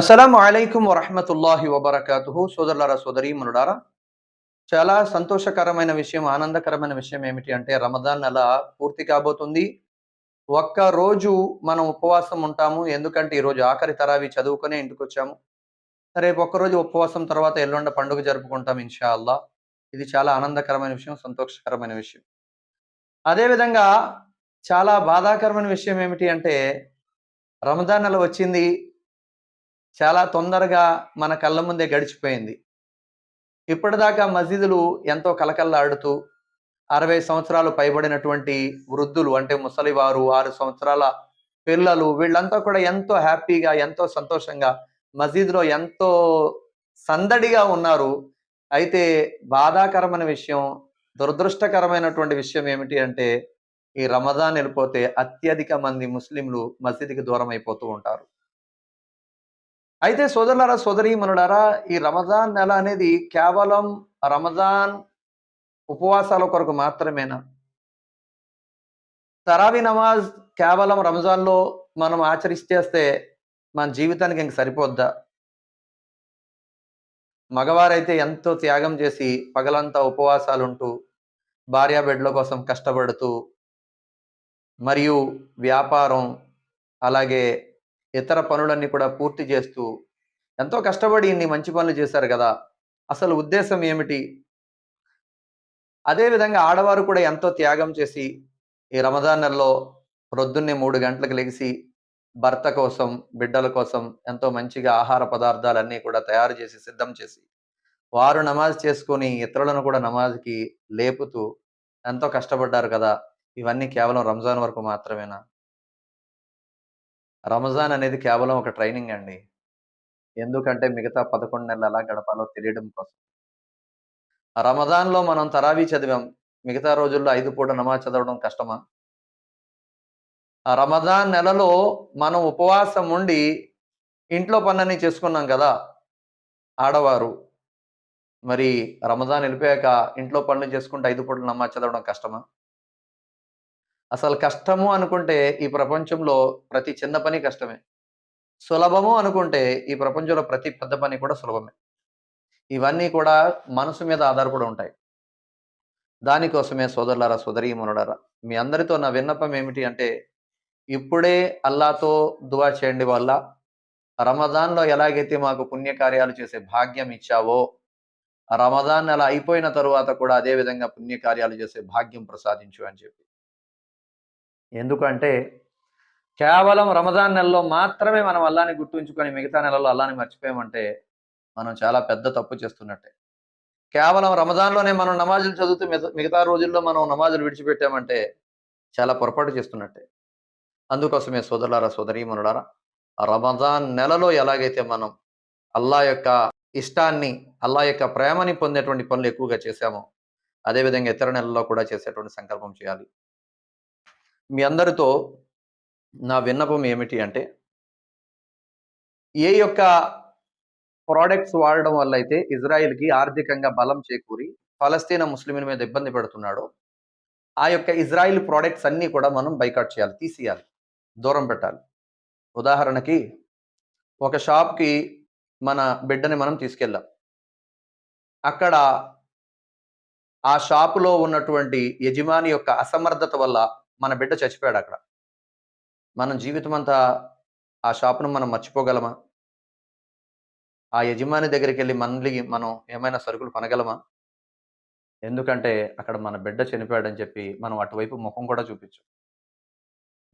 అస్సలం అయికం వరహమతుల్లాహి వబర్కాతుహు. సోదరులారా సోదరీమనుడారా చాలా సంతోషకరమైన విషయం ఆనందకరమైన విషయం ఏమిటి అంటే రమదాన్ నెల పూర్తి కాబోతుంది. ఒక్క రోజు మనం ఉపవాసం ఉంటాము. ఎందుకంటే ఈరోజు ఆఖరి తరావి చదువుకునే ఇంటికి వచ్చాము రేపు ఒక్కరోజు ఉపవాసం తర్వాత ఎల్లుండ పండుగ జరుపుకుంటాం ఇన్షా అల్లా ఇది చాలా ఆనందకరమైన విషయం సంతోషకరమైన విషయం. అదేవిధంగా చాలా బాధాకరమైన విషయం ఏమిటి అంటే రమదాన్ నెల వచ్చింది. చాలా తొందరగా మన కళ్ళ ముందే గడిచిపోయింది. ఇప్పటిదాకా మసీదులు ఎంతో కలకల్లాడుతూ అరవై సంవత్సరాలు పైబడినటువంటి వృద్ధులు అంటే ముసలివారు ఆరు సంవత్సరాల పిల్లలు వీళ్ళంతా కూడా ఎంతో హ్యాపీగా ఎంతో సంతోషంగా మసీదులో ఎంతో సందడిగా ఉన్నారు. అయితే బాధాకరమైన విషయం దురదృష్టకరమైనటువంటి విషయం ఏమిటి అంటే ఈ రమదాన్ వెళ్ళిపోతే అత్యధిక మంది ముస్లింలు మసీదుకి దూరం అయిపోతూ ఉంటారు. అయితే సోదరులారా సోదరీమనులారా ఈ రమజాన్ నెల అనేది కేవలం రమజాన్ ఉపవాసాల కొరకు మాత్రమేనా? తరావి నమాజ్ కేవలం రంజాన్లో మనం ఆచరిస్తేస్తే మన జీవితానికి ఇంక సరిపోద్దా? మగవారైతే ఎంతో త్యాగం చేసి పగలంతా ఉపవాసాలు ఉంటూ భార్యా బిడ్డల కోసం కష్టపడుతూ మరియు వ్యాపారం అలాగే ఇతర పనులన్నీ కూడా పూర్తి చేస్తూ ఎంతో కష్టపడి ఇన్ని మంచి పనులు చేశారు కదా. అసలు ఉద్దేశం ఏమిటి? అదేవిధంగా ఆడవారు కూడా ఎంతో త్యాగం చేసి ఈ రమదాన్ నెలలో ప్రొద్దున్నే మూడు గంటలకు లెగిసి భర్త కోసం బిడ్డల కోసం ఎంతో మంచిగా ఆహార పదార్థాలన్నీ కూడా తయారు చేసి సిద్ధం చేసి వారు నమాజ్ చేసుకొని ఇతరులను కూడా నమాజ్కి లేపుతూ ఎంతో కష్టపడ్డారు కదా. ఇవన్నీ కేవలం రంజాన్ వరకు మాత్రమేనా? రమజాన్ అనేది కేవలం ఒక ట్రైనింగ్ అండి. ఎందుకంటే మిగతా పదకొండు నెలలు ఎలా గడపాలో తెలియడం కోసం. రమజాన్లో మనం తరావీ చదివాం. మిగతా రోజుల్లో ఐదు పూట నమాజ్ చదవడం కష్టమా? ఆ రమజాన్ నెలలో మనం ఉపవాసం ఉండి ఇంట్లో పనులన్నీ చేసుకున్నాం కదా! ఆడవారు. మరి రమజాన్ వెళ్ళిపోయాక ఇంట్లో పనులు చేసుకుంటే ఐదు పూటలు నమాజ్ చదవడం కష్టమా? అసలు కష్టము అనుకుంటే ఈ ప్రపంచంలో ప్రతి చిన్న పని కష్టమే. సులభము అనుకుంటే ఈ ప్రపంచంలో ప్రతి పెద్ద పని కూడా సులభమే. ఇవన్నీ కూడా మనసు మీద ఆధారపడి ఉంటాయి. దానికోసమే సోదరులారా సోదరీమనులారా మీ అందరితో నా విన్నపం ఏమిటి అంటే ఇప్పుడే అల్లాతో దువా చేయండి వల్ల రమదాన్లో ఎలాగైతే మాకు పుణ్యకార్యాలు చేసే భాగ్యం ఇచ్చావో రమదాన్ అలా అయిపోయిన తరువాత కూడా అదే విధంగా పుణ్యకార్యాలు చేసే భాగ్యం ప్రసాదించు అని చెప్పి. ఎందుకంటే కేవలం రమజాన్ నెలలో మాత్రమే మనం అల్లాని గుర్తుంచుకొని మిగతా నెలలో అల్లాని మర్చిపోయామంటే మనం చాలా పెద్ద తప్పు చేస్తున్నట్టే. కేవలం రమజాన్లోనే మనం నమాజులు చదువుతూ మిగతా రోజుల్లో మనం నమాజులు విడిచిపెట్టామంటే చాలా పొరపాటు చేస్తున్నట్టే. అందుకోసమే సోదరులారా సోదరీమనులారా రమజాన్ నెలలో ఎలాగైతే మనం అల్లా యొక్క ఇష్టాన్ని అల్లా యొక్క ప్రేమని పొందేటువంటి పనులు ఎక్కువగా చేశామో అదేవిధంగా ఇతర నెలల్లో కూడా చేసేటువంటి సంకల్పం చేయాలి. మీ అందరితో నా విన్నపం ఏమిటి అంటే ఏ యొక్క ప్రోడక్ట్స్ వాడడం వల్ల అయితే ఇజ్రాయిల్కి ఆర్థికంగా బలం చేకూరి ఫలస్తీన ముస్లింల మీద ఇబ్బంది పెడుతున్నాడో ఆ యొక్క ఇజ్రాయిల్ ప్రోడక్ట్స్ అన్నీ కూడా మనం బైకాట్ చేయాలి తీసేయాలి దూరం పెట్టాలి. ఉదాహరణకి ఒక షాప్కి మన బిడ్డని మనం తీసుకెళ్ళాం అక్కడ ఆ షాపులో ఉన్నటువంటి యజమాని యొక్క అసమర్థత వల్ల మన బిడ్డ చచ్చిపోయాడు అక్కడ మనం జీవితం అంతా ఆ షాప్ను మనం మర్చిపోగలమా? ఆ యజమాని దగ్గరికి వెళ్ళి మళ్ళీ మనం ఏమైనా సరుకులు కొనగలమా? ఎందుకంటే అక్కడ మన బిడ్డ చనిపోయాడని చెప్పి మనం అటువైపు ముఖం కూడా చూపించు.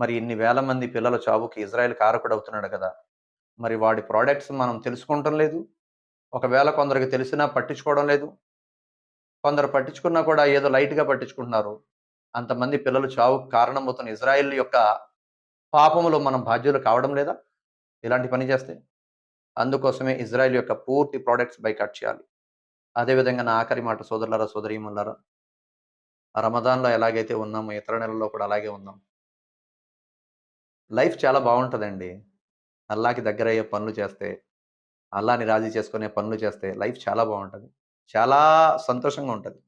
మరి ఇన్ని వేల మంది పిల్లల చావుకి ఇజ్రాయెల్ కారకుడు అవుతున్నాడు కదా? మరి వాడి ప్రోడక్ట్స్ మనం తెలుసుకుంటం లేదు. ఒకవేళ కొందరికి తెలిసినా పట్టించుకోవడం లేదు. కొందరు పట్టించుకున్నా కూడా ఏదో లైట్గా పట్టించుకుంటున్నారు. అంతమంది పిల్లలు చావుకు కారణమవుతున్న ఇజ్రాయిల్ యొక్క పాపములో మనం బాధ్యులు కావడం లేదా? ఇలాంటి పని చేస్తే? అందుకోసమే ఇజ్రాయిల్ యొక్క పూర్తి ప్రోడక్ట్స్ బైకాట్ చేయాలి. అదేవిధంగా నా ఆఖరి మాట సోదరులారా సోదరీమల్లారా రమదాన్లో ఎలాగైతే ఉన్నామో ఇతర నెలల్లో కూడా అలాగే ఉన్నాం. లైఫ్ చాలా బాగుంటుందండి. అల్లాకి దగ్గర అయ్యే పనులు చేస్తే అల్లాని రాజీ చేసుకునే పనులు చేస్తే లైఫ్ చాలా బాగుంటుంది. చాలా సంతోషంగా ఉంటుంది.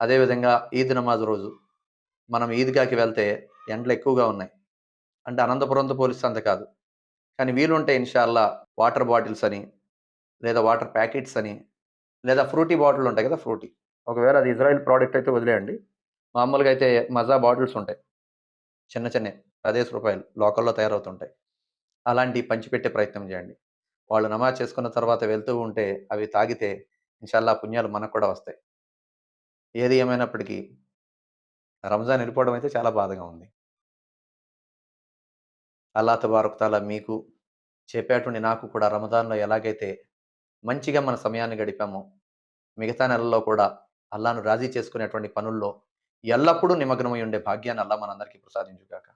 అదేవిధంగా ఈద్ నమాజ్ రోజు. మనం ఈద్గాకి వెళ్తే ఎండలు ఎక్కువగా ఉన్నాయి. అంటే అనంతపురంతో పోలిస్తే అంత కాదు. కానీ వీలుంటే ఇన్షాల్లా వాటర్ బాటిల్స్ అని లేదా వాటర్ ప్యాకెట్స్ అని లేదా ఫ్రూటీ బాటిల్ ఉంటాయి కదా ఫ్రూటీ. ఒకవేళ అది ఇజ్రాయిల్ ప్రోడక్ట్ అయితే వదిలేయండి. మామూలుగా అయితే మజా బాటిల్స్ ఉంటాయి. చిన్న చిన్న పదేసి రూపాయలు. లోకల్లో తయారవుతుంటాయి. అలాంటివి పంచిపెట్టే ప్రయత్నం చేయండి. వాళ్ళు నమాజ్ చేసుకున్న తర్వాత వెళ్తూ ఉంటే అవి తాగితే ఇన్షాల్లా పుణ్యాలు మనకు కూడా వస్తాయి. ఏది ఏమైనప్పటికీ రంజాన్ వెళ్ళిపోవడం అయితే చాలా బాధగా ఉంది. అల్లా తబారక్ తాలా మీకు చెప్పేటువంటి నాకు కూడా రమదాన్లో ఎలాగైతే మంచిగా మన సమయాన్ని గడిపామో మిగతా నెలల్లో కూడా అల్లాను రాజీ చేసుకునేటువంటి పనుల్లో ఎల్లప్పుడూ నిమగ్నమై ఉండే భాగ్యాన్ని అల్లా మనందరికీ ప్రసాదించుగాక.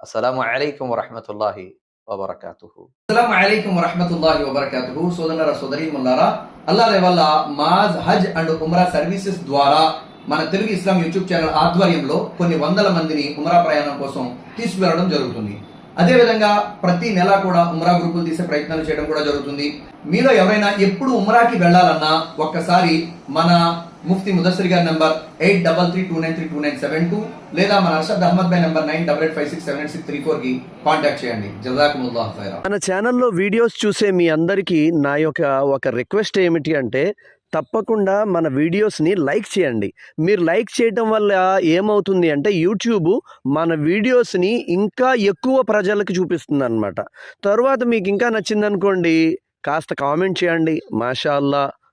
అస్సలం అయికం వరహమతుల్లాహి వబర్కాతుహు అస్సలం అలైకుం వరహమతుల్లాహి వబర్కాతుహు సోదరులారా అల్లాహ్ వల్ల మాజ్ హజ్ అండ్ ఉమ్రా సర్వీసెస్ ద్వారా మన తెలుగు ఇస్లాం యూట్యూబ్ ఛానల్ ఆధ్వర్యంలో కొన్ని వందల మందిని ఉమ్రా ప్రయాణం కోసం తీసుకువెళ్ళడం జరుగుతుంది. అదేవిధంగా ప్రతి నెల కూడా ఉమ్రా గ్రూపులు తీసే ప్రయత్నాలు చేయడం కూడా జరుగుతుంది. మీలో ఎవరైనా ఎప్పుడు ఉమ్రాకి వెళ్ళాలన్నా ఒక్కసారి మన ముఫ్తి ముదస్సరి గారి number eight double three two nine three two nine seven two లేదా మన Arshad Ahmed by number nine double eight five six seven eight six three ఫోర్కి కాంటాక్ట్ చేయండి. జజాకుముల్లాహ్ ఖైరా మన ఛానల్లో వీడియోస్ చూసే మీ అందరికీ నా యొక్క ఒక రిక్వెస్ట్ ఏమిటి అంటే తప్పకుండా మన వీడియోస్ని లైక్ చేయండి. మీరు లైక్ చేయటం వల్ల ఏమవుతుంది అంటే యూట్యూబ్ మన వీడియోస్ని ఇంకా ఎక్కువ ప్రజలకు చూపిస్తుంది అనమాట తర్వాత మీకు ఇంకా నచ్చిందనుకోండి కాస్త కామెంట్ చేయండి. మాషాల్లా.